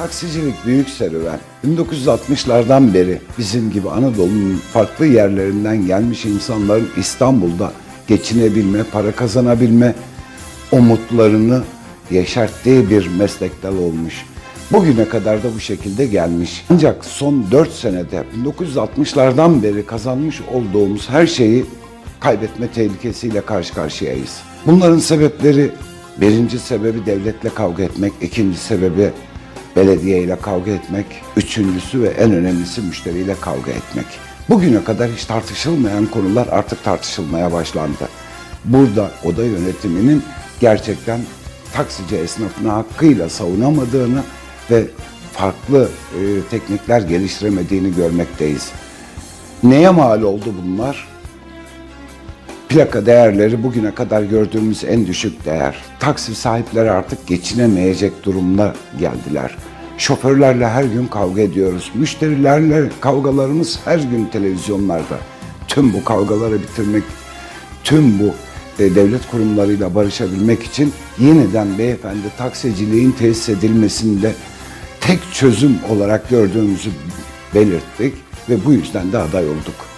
Taksicilik büyük serüven. 1960'lardan beri bizim gibi Anadolu'nun farklı yerlerinden gelmiş insanların İstanbul'da geçinebilme, para kazanabilme umutlarını yeşerttiği bir meslek dalı olmuş. Bugüne kadar da bu şekilde gelmiş. Ancak son 4 senede 1960'lardan beri kazanmış olduğumuz her şeyi kaybetme tehlikesiyle karşı karşıyayız. Bunların sebepleri birinci sebebi devletle kavga etmek, ikinci sebebi belediye ile kavga etmek, üçüncüsü ve en önemlisi müşteriyle kavga etmek. Bugüne kadar hiç tartışılmayan konular artık tartışılmaya başlandı. Burada oda yönetiminin gerçekten taksici esnafını hakkıyla savunamadığını ve farklı e, teknikler geliştiremediğini görmekteyiz. Neye mal oldu bunlar? Plaka değerleri bugüne kadar gördüğümüz en düşük değer. Taksi sahipleri artık geçinemeyecek durumda geldiler. Şoförlerle her gün kavga ediyoruz. Müşterilerle kavgalarımız her gün televizyonlarda. Tüm bu kavgaları bitirmek, tüm bu e, devlet kurumlarıyla barışabilmek için yeniden beyefendi taksiciliğin tesis edilmesinde tek çözüm olarak gördüğümüzü belirttik ve bu yüzden de aday olduk.